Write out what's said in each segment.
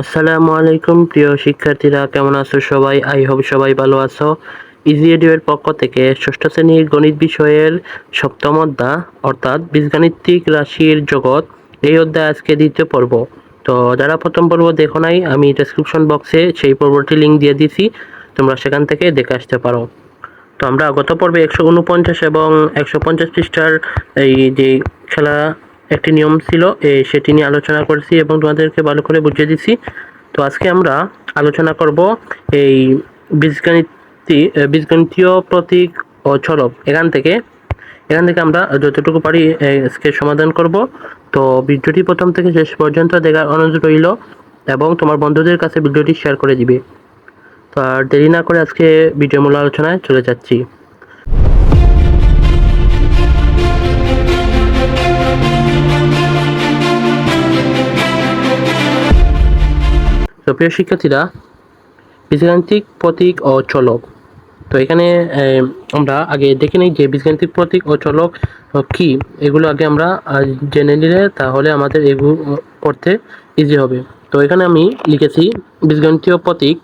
আসসালামু আলাইকুম, প্রিয় শিক্ষার্থীরা, কেমন আছো সবাই? আই হোপ সবাই ভালো আছো। ইজি এর পক্ষ থেকে ষষ্ঠ শ্রেণির গণিত বিষয়ের সপ্তম অধ্যায়, অর্থাৎ বীজগাণিতিক রাশির জগৎ, এই অধ্যায় আজকে দ্বিতীয় পর্ব। তো যারা প্রথম পর্ব দেখো নাই, আমি ডেসক্রিপশন বক্সে সেই পর্বটি লিঙ্ক দিয়ে দিছি তোমরা সেখান থেকে দেখে আসতে পারো। তো আমরা গত পর্বে একশো উনপঞ্চাশ এবং একশো পঞ্চাশ পৃষ্ঠার এই যে খেলা একটি নিয়ম ছিল সেটি নিয়ে আলোচনা করেছি এবং তোমাদেরকে ভালো করে বুঝিয়ে দিছি তো আজকে আমরা আলোচনা করব এই বীজগণিতি বীজগণিতীয় প্রতীক ও চলক এখান থেকে এখান থেকে আমরা যতটুকু পারি আজকে সমাধান করব। তো ভিডিওটি প্রথম থেকে শেষ পর্যন্ত দেখার অনুরোধ রইল এবং তোমার বন্ধুদের কাছে ভিডিওটি শেয়ার করে দিবে। তো আর দেরি না করে আজকে ভিডিও মূল আলোচনায় চলে যাচ্ছি। তো প্রিয় শিক্ষার্থীরা, বীজগাণিতিক প্রতীক ও চলক। তো এখানে আমরা আগে দেখে নিই যে বীজগাণিতিক প্রতীক ও চলক কি। এগুলো আগে আমরা জেনে নিলে তাহলে আমাদের এগুলো পড়তে ইজি হবে। তো এখানে আমি লিখেছি, বীজগণিতীয় প্রতীক।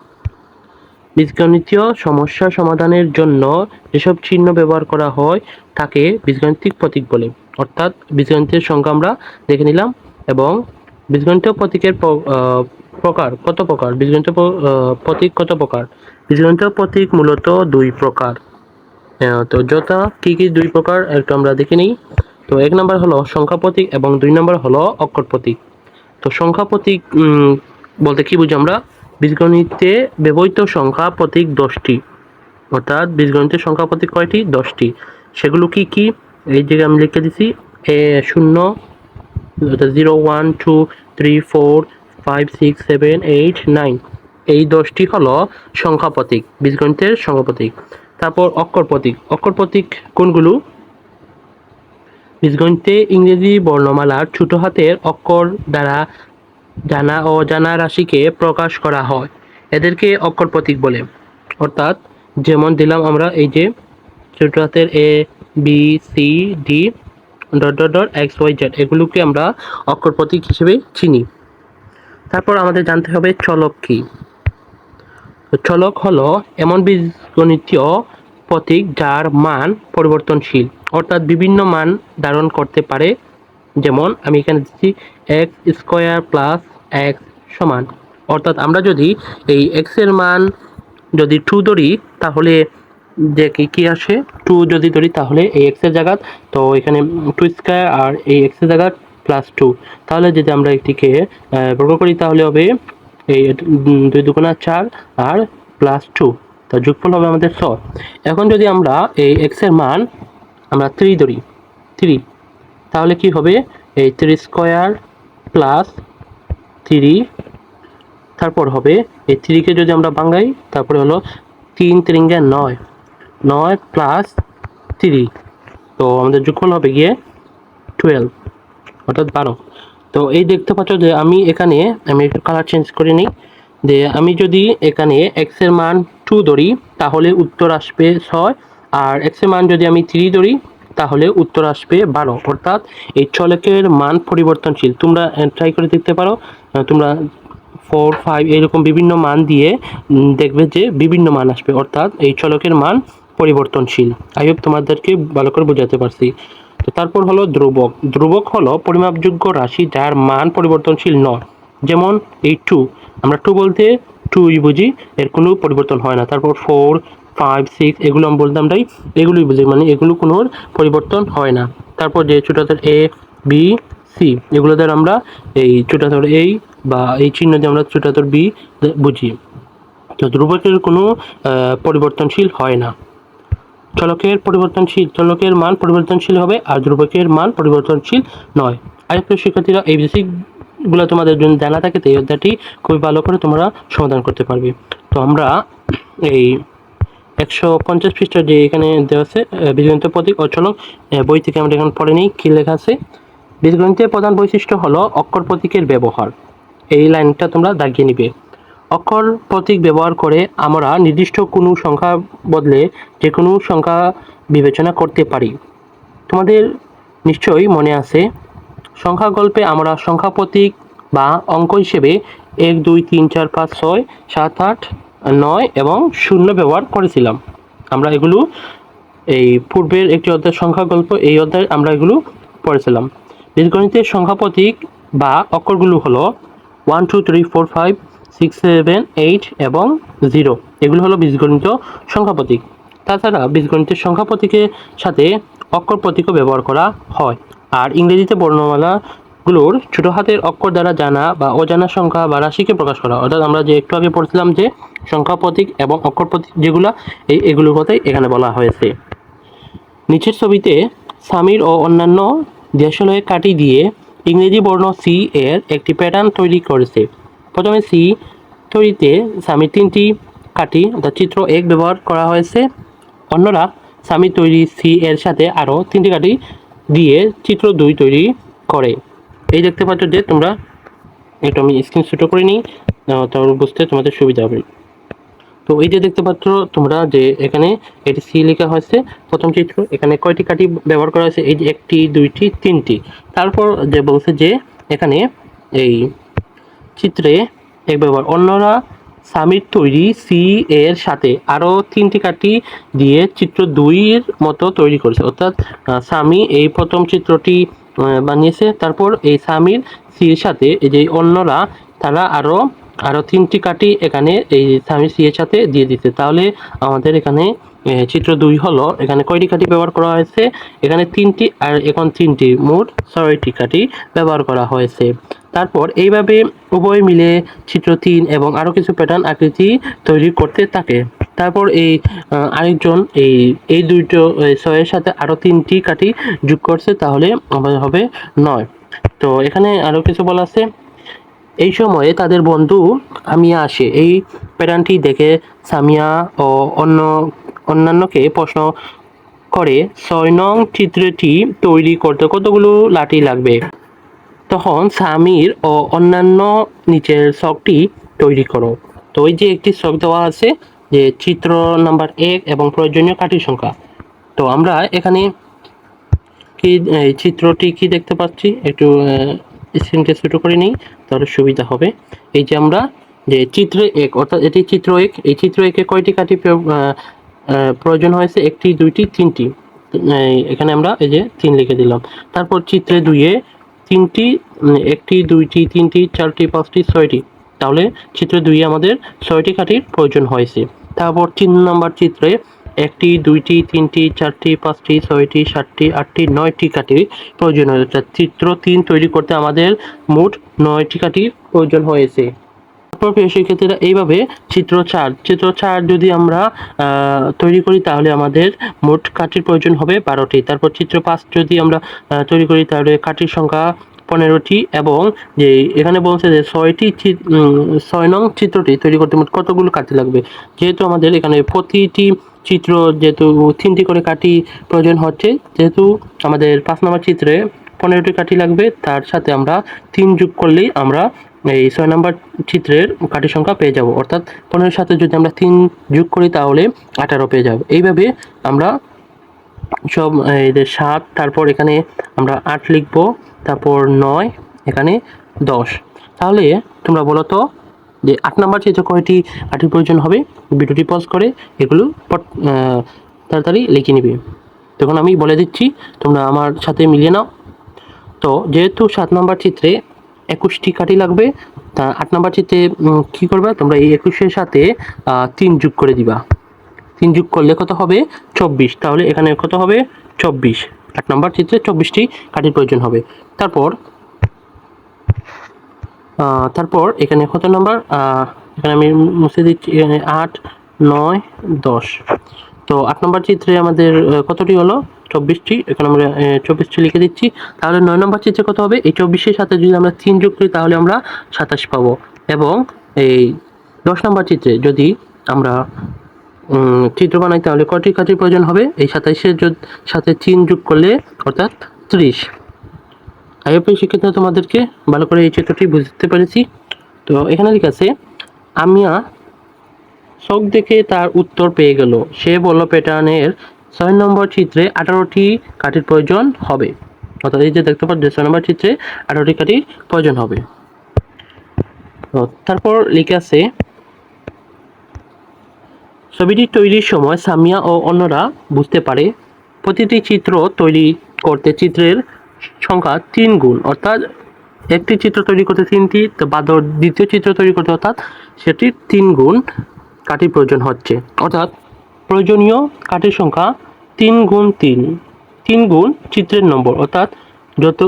বীজগণিতীয় সমস্যা সমাধানের জন্য যেসব চিহ্ন ব্যবহার করা হয়, তাকে বীজগাণিতিক প্রতীক বলে। অর্থাৎ বীজগণিতের সংখ্যা আমরা দেখে নিলাম এবং বীজগণিতীয় প্রতীকের প্রকার? কত প্রকার? বীজগণিত প্রতীক কত প্রকার? বীজগণিত প্রতীক মূলত দুই প্রকার। তো যথা কি কি দুই প্রকার একটু আমরা দেখে নিই। তো এক নম্বর হলো সংখ্যা প্রতীক এবং দুই নম্বর হলো অক্ষর প্রতীক তো সংখ্যা প্রতীক বলতে কি বুঝি আমরা? বীজগণিতে ব্যবহৃত সংখ্যা প্রতীক দশটি। অর্থাৎ বীজগণিতের সংখ্যা প্রতীক কয়টি? দশটি। সেগুলো কি কি? এই জায়গায় আমি লিখে দিছি। এ, শূন্য zero, one, two, three, four five six seven eight nine এই দশটি হলো সংখ্যা প্রতীক, বীজগণিতের সংখ্যা প্রতীক। তারপর অক্ষর প্রতীক। অক্ষর প্রতীক কোনগুলো? বীজগণিতে ইংরেজি বর্ণমালার ছোট হাতের অক্ষর দ্বারা জানা ও জানা রাশিকে প্রকাশ করা হয়। এদেরকে অক্ষর প্রতীক বলে। অর্থাৎ যেমন দিলাম আমরা এই যে ছোট হাতের A, B, C, D, dot dot dot, X, Y, Z, এগুলোকে আমরা অক্ষর প্রতীক হিসেবে চিনি। তারপর আমাদের জানতে হবে চলক কি? চলক হলো এমন বীজগণিতীয় প্রতীক যার মান পরিবর্তনশীল, অর্থাৎ বিভিন্ন মান ধারণ করতে পারে। যেমন আমি এখানে দিচ্ছি এক্স স্কোয়ার প্লাস এক্স সমান। অর্থাৎ আমরা যদি এই এক্সের মান যদি টু ধরি, তাহলে যে কি আসে? টু যদি ধরি, তাহলে এই এক্সের জায়গা, তো এখানে টু স্কোয়ার আর এই এক্সের জায়গা প্লাস টু তাহলে যদি আমরা এটিকে বর্গ করি, তাহলে হবে এই দুই দুগুণা চার আর প্লাস টু তো যোগফল হবে আমাদের ছয় এখন যদি আমরা এই এক্সের মান আমরা থ্রি ধরি থ্রি তাহলে কি হবে? এই থ্রি স্কোয়ার প্লাস থ্রি তারপর হবে এই থ্রিকে যদি আমরা ভাঙাই, তারপরে হলো তিন তিরিঙ্গা নয়। নয় প্লাস থ্রি তো আমাদের যোগফল হবে গিয়ে টুয়েলভ অর্থাৎ বারো। তো এই দেখতে পাচ্ছ যে আমি এখানে, আমি একটু কালার চেঞ্জ করে নিই, যে আমি যদি এখানে এক্সের মান টু ধরি, তাহলে উত্তর আসবে ছয়, আর এক্সের মান যদি আমি থ্রি ধরি, তাহলে উত্তর আসবে বারো। অর্থাৎ এই চলকের মান পরিবর্তনশীল। তোমরা ট্রাই করে দেখতে পারো তোমরা ফোর ফাইভ এরকম বিভিন্ন মান দিয়ে দেখবে যে বিভিন্ন মান আসবে। অর্থাৎ এই চলকের মান পরিবর্তনশীল। আই হোপ তোমাদেরকে ভালো করে বোঝাতে পারছি। তো তারপর হলো ধ্রুবক। ধ্রুবক হলো পরিমাপযোগ্য রাশি যার মান পরিবর্তনশীল নয়। যেমন এই টু আমরা টু বলতে টুই বুঝি, এর কোনো পরিবর্তন হয় না। তারপর ফোর ফাইভ সিক্স এগুলো আমি বলতাম তাই এগুলোই বুঝি মানে এগুলো কোনো পরিবর্তন হয় না। তারপর যে ছোটাদের এ বি সি এগুলো দ্বারা আমরা এই ছোটাতর এই বা এই চিহ্ন দিয়ে আমরা ছোটাতর বি বুঝি। তো ধ্রুবকের কোনো পরিবর্তনশীল হয় না। চলকের পরিবর্তনশীল, চলকের মান পরিবর্তনশীল হবে আর ধ্রুবকের মান পরিবর্তনশীল নয়। আরেকটু শিক্ষার্থীরা এই বেসিকগুলো তোমাদের জন্য জানা থাকে এই অধ্যায়টি খুবই ভালো করে তোমরা সমাধান করতে পারবে। তো আমরা এই একশো পঞ্চাশ পৃষ্ঠা যে এখানে দেওয়া আছে বীজগণিত প্রতীক ও চলক বই থেকে আমরা এখানে পড়ে নিই, কী লেখা আছে? বীজগণিতের প্রধান বৈশিষ্ট্য হলো অক্ষর প্রতীকের ব্যবহার। এই লাইনটা তোমরা দাগিয়ে নিবে। অক্ষর প্রতীক ব্যবহার করে আমরা নির্দিষ্ট কোনো সংখ্যা বদলে যে কোনো সংখ্যা বিবেচনা করতে পারি। তোমাদের নিশ্চয়ই মনে আছে, সংখ্যা গল্পে আমরা সংখ্যা প্রতীক বা অঙ্ক হিসেবে এক, দুই, তিন, চার, পাঁচ, ছয়, সাত, আট, নয় এবং শূন্য ব্যবহার করেছিলাম। আমরা এগুলো এই পূর্বের একটি অধ্যায় সংখ্যা গল্প, এই অধ্যায়ে আমরা এগুলো পড়েছিলাম। বীজগণিতের সংখ্যা প্রতীক বা অক্ষরগুলো হলো one two three four five six seven eight এবং জিরো এগুলো হলো বীজগণিত সংখ্যা প্রতীক। তাছাড়া বীজগণিতের সংখ্যা প্রতীকের সাথে অক্ষর প্রতীকও ব্যবহার করা হয়। আর ইংরেজিতে বর্ণমালাগুলোর ছোট হাতের অক্ষর দ্বারা জানা বা অজানা সংখ্যা বা রাশিকে প্রকাশ করা অর্থাৎ আমরা যে একটু আগে পড়ছিলাম যে সংখ্যা প্রতীক এবং অক্ষর প্রতীক যেগুলো, এই এগুলোর কথাই এখানে বলা হয়েছে। নিচের ছবিতে সামির ও অন্যান্য দেশালয়ে কাটি দিয়ে ইংরেজি বর্ণ সি এর একটি প্যাটার্ন তৈরি করেছে। প্রথমে সি তৈরিতে সামির তিনটি কাটি অর্থাৎ চিত্র এক ব্যবহার করা হয়েছে। অন্যরা সামি তৈরি সি এর সাথে আরও তিনটি কাঠি দিয়ে চিত্র দুই তৈরি করে। এই দেখতে পাচ্ছ যে তোমরা একটু আমি স্ক্রিন ছোটো করে নিই তাহলে বুঝতে তোমাদের সুবিধা হবে। তো এই যে দেখতে পাচ্ছ তোমরা যে এখানে এটি সি লেখা হয়েছে, প্রথম চিত্র, এখানে কয়টি কাঠি ব্যবহার করা হয়েছে, এই যে একটি, দুইটি, তিনটি। তারপর যে বলছে যে এখানে এই চিত্রে এক ব্যবহার। অন্যরা সামির তৈরি সি এর সাথে আরও তিনটি কাঠি দিয়ে চিত্র দুইয়ের মতো তৈরি করেছে। অর্থাৎ সামি এই প্রথম চিত্রটি বানিয়েছে। তারপর এই সামির সির সাথে এই যে অন্যরা, তারা আরও আরও তিনটি কাঠি এখানে এই সামির সি এর সাথে দিয়ে দিতে তাহলে আমাদের এখানে চিত্র দুই হলো। এখানে কয়টি কাঠি ব্যবহার করা হয়েছে? এখানে তিনটি আর এখন তিনটি। মোট ছয়টি কাঠি ব্যবহার করা হয়েছে। তারপর এইভাবে উভয় মিলে চিত্র তিন এবং আরও কিছু প্যাটার্ন আকৃতি তৈরি করতে থাকে। তারপর এই আরেকজন এই এই দুইটো ছয়ের সাথে আরও তিনটি কাঠি যোগ করছে, তাহলে হবে নয়। তো এখানে আরও কিছু বলা আছে। এই সময়ে তাদের বন্ধু আমিয়া আসে। এই প্যাটার্নটি দেখে সামিয়া ও অন্য, অন্যান্যকে প্রশ্ন করে, ছয় নং চিত্রটি তৈরি করতে কতগুলো লাঠি লাগবে? তখন সামির ও অন্যান্য নিচের ছকটি তৈরি করো। তো ওই যে একটি ছক দেওয়া আছে, যে চিত্র নাম্বার এক এবং প্রয়োজনীয় কাঠির সংখ্যা। তো আমরা এখানে কি চিত্রটি কি দেখতে পাচ্ছি? একটু স্ক্রিনটা ছোটো করে নিই, তাহলে সুবিধা হবে। এই যে আমরা, যে চিত্র এক, অর্থাৎ এটি চিত্র এক। এই চিত্র একে কয়টি কাঠি প্রয়োজন হয়েছে? একটি, দুইটি, তিনটি। এখানে আমরা এই যে তিন লিখে দিলাম। তারপর চিত্রে দুইয়ে তিনটি একটি, দুইটি, তিনটি, চারটি, পাঁচটি, ছয়টি। তাহলে চিত্র দুই আমাদের ছয়টি কাঠির প্রয়োজন হয়েছে। তারপর তিন নম্বর চিত্রে একটি, দুইটি, তিনটি, চারটি, পাঁচটি, ছয়টি, সাতটি, আটটি, নয়টি কাঠির প্রয়োজন হয়েছে। চিত্র তিন তৈরি করতে আমাদের মোট নয়টি কাঠির প্রয়োজন হয়েছে। তারপর শিক্ষার্থীরা এইভাবে চিত্র চার। চিত্র চার যদি আমরা তৈরি করি তাহলে আমাদের মোট কাঠির প্রয়োজন হবে বারোটি। তারপর চিত্র পাঁচ যদি আমরা তৈরি করি তাহলে কাঠির সংখ্যা পনেরোটি এবং যে এখানে বলছে যে ছয়টি ছয় নং চিত্রটি তৈরি করতে মোট কতগুলো কাঠি লাগবে? যেহেতু আমাদের এখানে প্রতিটি চিত্র যেহেতু তিনটি করে কাঠি প্রয়োজন হচ্ছে, যেহেতু আমাদের পাঁচ নম্বর চিত্রে পনেরোটি কাঠি লাগবে, তার সাথে আমরা তিন যোগ করলেই আমরা এই ছয় নম্বর চিত্রের কাঠির সংখ্যা পেয়ে যাব। অর্থাৎ পনেরোর সাথে যদি আমরা তিন যোগ করি তাহলে আঠারো পেয়ে যাব। এইভাবে আমরা সব এদের সাত, তারপর এখানে আমরা আট লিখব, তারপর নয়, এখানে দশ। তাহলে তোমরা বলো তো যে আট নম্বর চিত্র কয়টি কাঠির প্রয়োজন হবে? ভিডিওটি পজ করে এগুলো তাড়াতাড়ি লিখে নিবে। তখন আমি বলে দিচ্ছি, তোমরা আমার সাথে মিলিয়ে নাও। তো যেহেতু সাত নম্বর চিত্রে একুশটি কাঠি লাগবে। তা আট নম্বর উম, কি করবে? তোমরা এই একুশের সাথে তিন যোগ করে দিবা। তিন যোগ করলে কত হবে? চব্বিশ। তাহলে এখানে কত হবে? চব্বিশ। আট নম্বর চিত্রে চব্বিশটি কাঠির প্রয়োজন হবে। তারপর তারপর এখানে কত নম্বর? এখানে আমি মুছে দিচ্ছি এখানে আট নয় দশ। তো আট নম্বর চিত্রে আমাদের কতটি হলো? চব্বিশটি, এখানে আমরা চব্বিশটি লিখে দিচ্ছি। তাহলে নয় নম্বর চিত্রে কত হবে? এই চব্বিশের সাথে যদি আমরা তিন যোগ করি, তাহলে আমরা সাতাশ পাবো। এবং এই দশ নম্বর চিত্রে যদি আমরা চিত্র বানাই, তাহলে কয়টি কাঠির প্রয়োজন হবে? এই সাথে তিন যোগ করলে, অর্থাৎ ত্রিশ। আইএপি শিক্ষিত তোমাদেরকে ভালো করে এই চিত্রটি বুঝতে পেরেছি। তো এখানে লেখা আছে, আমিয়া চোখ দেখে তার উত্তর পেয়ে গেল। সে বলল, প্যাটার্নের ছয় নম্বর চিত্রে আঠারোটি কাঠির প্রয়োজন হবে। অর্থাৎ এই যে দেখতে পাচ্ছ, ছয় নম্বর চিত্রে আঠারোটি কাঠির প্রয়োজন হবে। তারপর লিখে আছে, ছবিটি তৈরির সময় সামিয়া ও অন্যরা বুঝতে পারে, প্রতিটি চিত্র তৈরি করতে চিত্রের সংখ্যা তিন গুণ। অর্থাৎ একটি চিত্র তৈরি করতে তিনটি বাদর দ্বিতীয় চিত্র তৈরি করতে অর্থাৎ সেটির তিন গুণ কাঠির প্রয়োজন হচ্ছে। অর্থাৎ প্রয়োজনীয় কাঠির সংখ্যা তিন গুণ তিন। তিন গুণ চিত্রের নম্বর, অর্থাৎ যত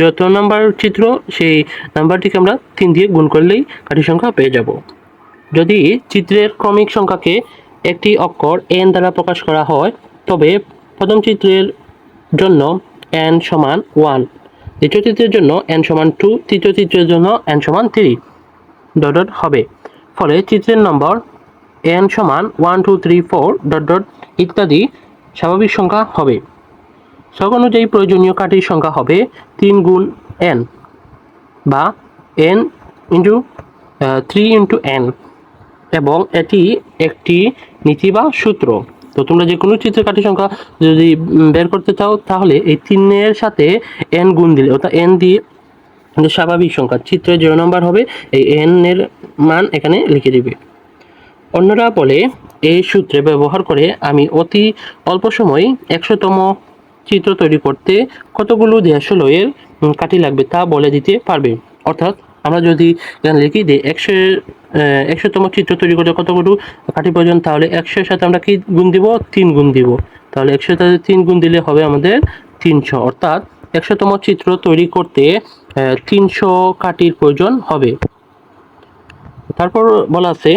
যত নাম্বার চিত্র, সেই নাম্বারটিকে আমরা তিন দিয়ে গুণ করলেই কাঠির সংখ্যা পেয়ে যাব। যদি চিত্রের ক্রমিক সংখ্যাকে একটি অক্ষর এন দ্বারা প্রকাশ করা হয়, তবে প্রথম চিত্রের জন্য এন সমান ওয়ান দ্বিতীয় চিত্রের জন্য এন সমান টু তৃতীয় চিত্রের জন্য এন সমান থ্রি ডট হবে। ফলে চিত্রের নম্বর এন সমান one two three four dot dot ইত্যাদি স্বাভাবিক সংখ্যা হবে। সব অনুযায়ী প্রয়োজনীয় কাঠির সংখ্যা হবে তিন গুণ এন বা N into three into N এবং এটি একটি নীতি বা সূত্র। তো তোমরা যে কোনো চিত্রের কাঠি সংখ্যা যদি বের করতে চাও, তাহলে এই তিনের সাথে এন গুণ দিলে, অর্থাৎ এন দিয়ে যে স্বাভাবিক সংখ্যা চিত্রে জিরো নম্বর হবে, এই এন এর মান এখানে লিখে দিবে। অন্যরা বলে এই সূত্রে ব্যবহার করে আমি অতি অল্প সময় একশোতম চিত্র তৈরি করতে কতগুলো উম, কাঠি লাগবে তা বলে দিতে পারবে। অর্থাৎ আমরা যদি এখানে লিখি যে একশো একশোতম চিত্র তৈরি করতে কতগুলো কাঠি প্রয়োজন তাহলে একশোর সাথে আমরা কি গুণ দিব? তিন গুণ দিব। তাহলে একশোর সাথে তিন গুণ দিলে হবে আমাদের তিনশো। অর্থাৎ একশোতম চিত্র তৈরি করতে তিনশো কাঠির প্রয়োজন হবে। তারপর বলা আছে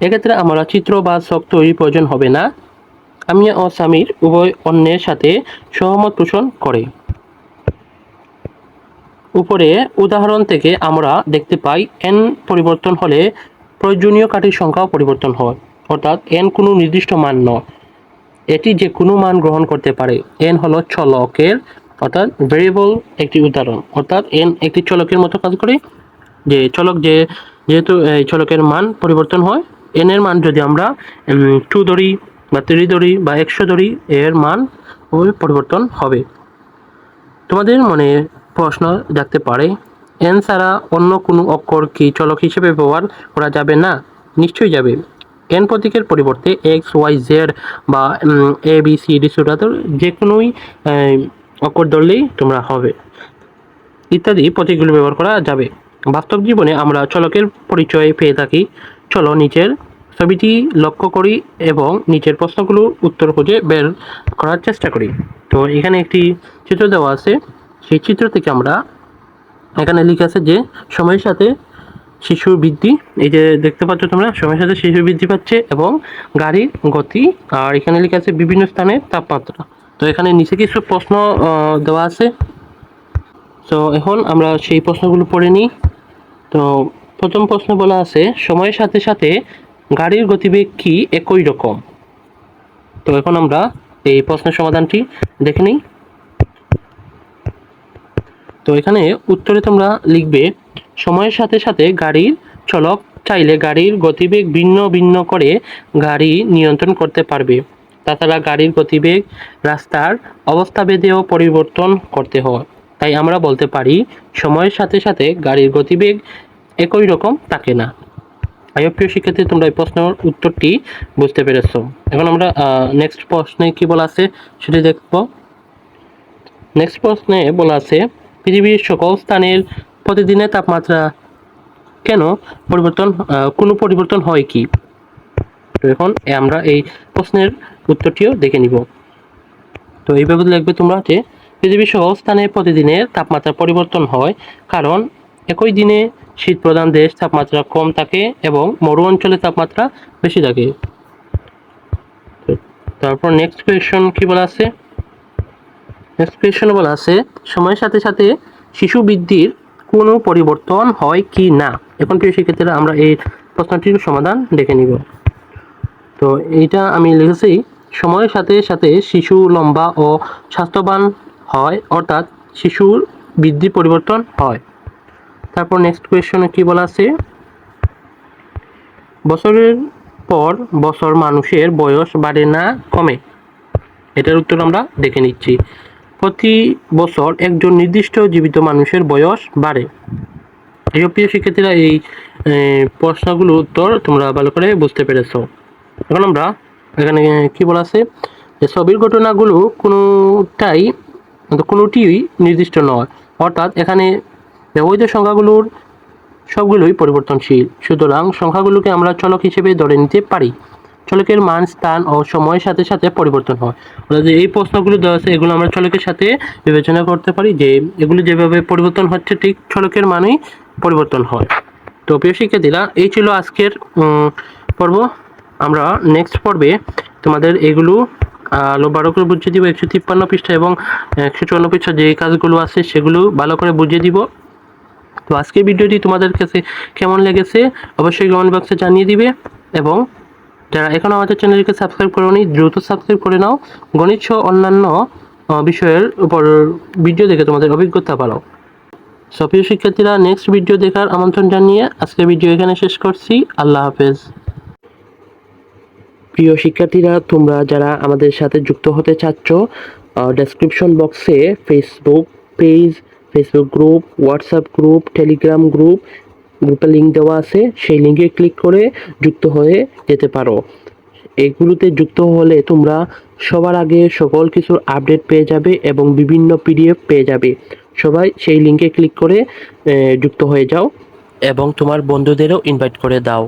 এক্ষেত্রে আমরা চিত্র বা ছক তৈরি প্রয়োজন হবে না। আমি ও সামির উভয় অন্যের সাথে সহমত পোষণ করে। উপরে উদাহরণ থেকে আমরা দেখতে পাই এন পরিবর্তন হলে প্রয়োজনীয় কাঠির সংখ্যাও পরিবর্তন হয়। অর্থাৎ এন কোনো নির্দিষ্ট মান নয়। এটি যে কোনো মান গ্রহণ করতে পারে। এন হলো চলকের, অর্থাৎ ভেরিয়েবল একটি উদাহরণ। অর্থাৎ এন একটি চলকের মতো কাজ করে। যে চলক যে, যেহেতু চলকের মান পরিবর্তন হয় এন এর মান যদি আমরা টু ধরি বা থ্রি ধরি বা একশো ধরি এর মান পরিবর্তন হবে। তোমাদের মনে প্রশ্ন জাগতে পারে এন ছাড়া অন্য কোনো অক্ষর কি চলক হিসেবে ব্যবহার করা যাবে না? নিশ্চয়ই যাবে। এন প্রতীকের পরিবর্তে এক্স ওয়াই জেড বা এ বি সি ডি সুরা যে কোনোই অক্ষর ধরলেই তোমরা হবে। ইত্যাদি প্রতীকগুলো ব্যবহার করা যাবে। বাস্তব জীবনে আমরা চলকের পরিচয় পেয়ে থাকি। চলো নিচের ছবিটি লক্ষ্য করি এবং নিচের প্রশ্নগুলোর উত্তর খুঁজে বের করার চেষ্টা করি। তো এখানে একটি চিত্র দেওয়া আছে। সেই চিত্র থেকে আমরা এখানে লিখে আছে যে, সময়ের সাথে শিশুর বৃদ্ধি, এই যে দেখতে পাচ্ছ তোমরা, সময়ের সাথে শিশু বৃদ্ধি পাচ্ছে এবং গাড়ির গতি, আর এখানে লিখে আছে বিভিন্ন স্থানে তাপমাত্রা। তো এখানে নিচে কিছু প্রশ্ন দেওয়া আছে। তো এখন আমরা সেই প্রশ্নগুলো পড়ে নিই। তো প্রথম প্রশ্ন বলা আছে, সময়ের সাথে সাথে গাড়ির গতিবেগ কি একই রকম? তো এখন আমরা এই প্রশ্নের সমাধানটি দেখে নিই। তো এখানে উত্তরে তোমরা লিখবে, সময়ের সাথে সাথে গাড়ির চলক চাইলে গাড়ির গতিবেগ ভিন্ন ভিন্ন করে গাড়ি নিয়ন্ত্রণ করতে পারবে। তাছাড়া গাড়ির গতিবেগ রাস্তার অবস্থাভেদেও পরিবর্তন করতে হয়। তাই আমরা বলতে পারি, সময়ের সাথে সাথে গাড়ির গতিবেগ একই রকম থাকে না। আইও প্রিয় শিক্ষার্থী, তোমরা এই প্রশ্নের উত্তরটি বুঝতে পেরেছ। এখন আমরা নেক্সট প্রশ্নে কি বলা আছে সেটি দেখব। নেক্সট প্রশ্নে বলা আছে, পৃথিবীর সকল স্থানের প্রতিদিনের তাপমাত্রা কেন পরিবর্তন কোনো পরিবর্তন হয় কি? তো এখন আমরা এই প্রশ্নের উত্তরটিও দেখে নিব। তো এইভাবে লিখবে তোমরা যে পৃথিবীর সকল স্থানে প্রতিদিনের তাপমাত্রা পরিবর্তন হয়, কারণ একই দিনে শীত প্রধান দেশ তাপমাত্রা কম থাকে এবং মরু অঞ্চলে তাপমাত্রা বেশি থাকে। তারপর নেক্সট কোয়েশন কি বলা আছে? নেক্সট কোয়েশনে বলা আছে, সময়ের সাথে সাথে শিশু বৃদ্ধির কোনো পরিবর্তন হয় কি না? এখন প্রিয় শিক্ষার্থীরা, আমরা এই প্রশ্নটির সমাধান দেখে নিব। তো এইটা আমি লিখেছি, সময়ের সাথে সাথে শিশু লম্বা ও স্বাস্থ্যবান হয়, অর্থাৎ শিশুর বৃদ্ধি পরিবর্তন হয়। তারপর নেক্সট কোয়েশনে কি বলা আছে? বছরের পর বছর মানুষের বয়স বাড়ে না, কমে? এটার উত্তর আমরা দেখে নিচ্ছি। প্রতি বছর একজন নির্দিষ্ট জীবিত মানুষের বয়স বাড়ে। এই প্রিয় শিক্ষার্থীরা, এই প্রশ্নগুলো উত্তর তোমরা ভালো করে বুঝতে পেরেছ। এখন আমরা এখানে কি বলা আছে? যে ছবির ঘটনাগুলো কোনোটাই কোনোটি নির্দিষ্ট নয়। অর্থাৎ এখানে ব্যবহৃত সংখ্যাগুলোর সবগুলোই পরিবর্তনশীল। সুতরাং সংখ্যাগুলোকে আমরা চলক হিসেবে ধরে নিতে পারি। চলকের মান, স্থান ও সময়ের সাথে সাথে পরিবর্তন হয়। অর্থাৎ এই প্রশ্নগুলো দেওয়া আছে, এগুলো আমরা চলকের সাথে বিবেচনা করতে পারি যে এগুলো যেভাবে পরিবর্তন হচ্ছে, ঠিক চলকের মানেই পরিবর্তন হয়। তো প্রিয় শিক্ষার্থীরা, এই ছিল আজকের পর্ব। আমরা নেক্সট পর্বে তোমাদের এগুলো আলো বারো করে বুঝিয়ে দিব। একশো তিপ্পান্ন পৃষ্ঠা এবং একশো চুয়ান্ন পৃষ্ঠা যে কাজগুলো আছে, সেগুলো ভালো করে বুঝিয়ে দিব। তো আজকের ভিডিওটি তোমাদের কাছে কেমন লেগেছে অবশ্যই কমেন্ট বক্সে জানিয়ে দিবে এবং যারা এখন আমাদের চ্যানেলকে সাবস্ক্রাইব করোনি, দ্রুত সাবস্ক্রাইব করে নাও। গণিত সহ অন্যান্য বিষয়ের উপর ভিডিও দেখে তোমাদের অভিজ্ঞতা বাড়াও। সপ্রিয় শিক্ষার্থীরা নেক্সট ভিডিও দেখার আমন্ত্রণ জানিয়ে আজকের ভিডিও এখানে শেষ করছি। আল্লাহ হাফেজ। প্রিয় শিক্ষার্থীরা, তোমরা যারা আমাদের সাথে যুক্ত হতে চাচ্ছ ডেসক্রিপশন বক্সে Facebook page Facebook group WhatsApp group Telegram group গ্রুপের লিঙ্ক দেওয়া আছে, সেই লিঙ্কে ক্লিক করে যুক্ত হয়ে যেতে পারো। এগুলোতে যুক্ত হলে তোমরা সবার আগে সকল কিছুর আপডেট পেয়ে যাবে এবং বিভিন্ন পিডিএফ পেয়ে যাবে। সবাই সেই লিঙ্কে ক্লিক করে যুক্ত হয়ে যাও এবং তোমার বন্ধুদেরও ইনভাইট করে দাও।